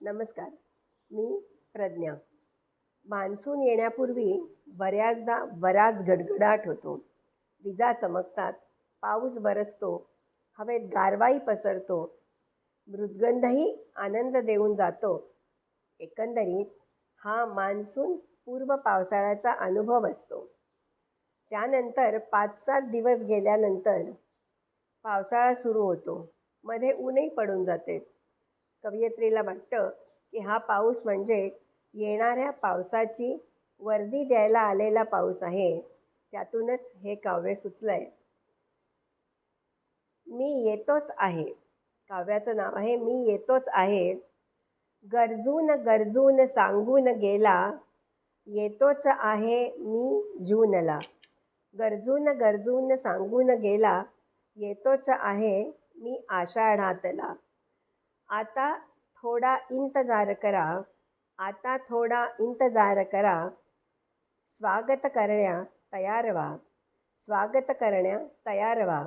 नमस्कार मी प्रज्ञा. मान्सून येण्यापूर्वी बऱ्याचदा बराच गडगडाट होतो. विजा चमकतात पाऊस बरसतो हवेत गारवाई पसरतो मृदगंधही आनंद देऊन जातो. एकंदरीत हा मान्सून पूर्व पावसाळ्याचा अनुभव असतो. त्यानंतर पाच सात दिवस गेल्यानंतर पावसाळा सुरू होतो. मध्ये ऊनही पडून जाते. कवयित्रीला वाटतं की हा पाऊस म्हणजे येणाऱ्या पावसाची वर्दी द्यायला आलेला पाऊस आहे. त्यातूनच हे काव्य सुचलं आहे मी येतोच आहे. काव्याचं नाव आहे मी येतोच आहे. गरजून गरजून सांगून गेला येतोच आहे मी जूनला. गरजून गरजून सांगून गेला येतोच आहे मी आषाढातला. आता थोडा इंतजार करा. आता थोडा इंतजार करा. स्वागत करण्या तयार व्हा. स्वागत करण्या तयार व्हा.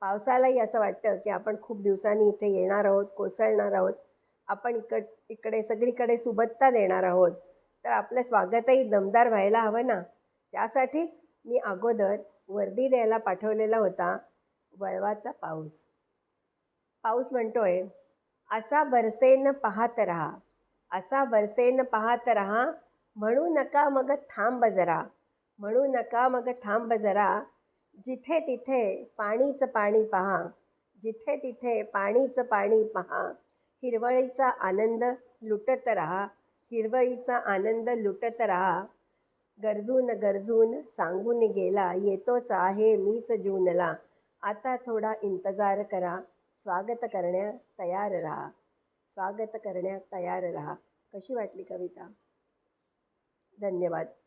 पावसालाही असं वाटतं की आपण खूप दिवसांनी इथे येणार आहोत कोसळणार आहोत. आपण इकड इकडे सगळीकडे सुबत्ता देणार आहोत. तर आपलं स्वागतही दमदार व्हायला हवं ना? त्यासाठीच मी अगोदर वर्दी द्यायला पाठवलेला होता. वळवाचा पाऊस. पाऊस म्हणतोय असा बरसेन पाहत राहा. असा बरसेन पाहत राहा म्हणू नका मग थांब जरा. म्हणू नका मग थांब जरा. जिथे तिथे पाणीच पाणी पहा. जिथे तिथे पाणीच पाणी पहा. हिरवळीचा आनंद लुटत राहा. हिरवळीचा आनंद लुटत राहा. गरजून गरजून सांगून गेला येतोच आहे मीच जूनला आता थोडा इंतजार करा. स्वागत करण्या तयार राहा स्वागत करण्या तयार राहा कशी वाटली कविता? धन्यवाद.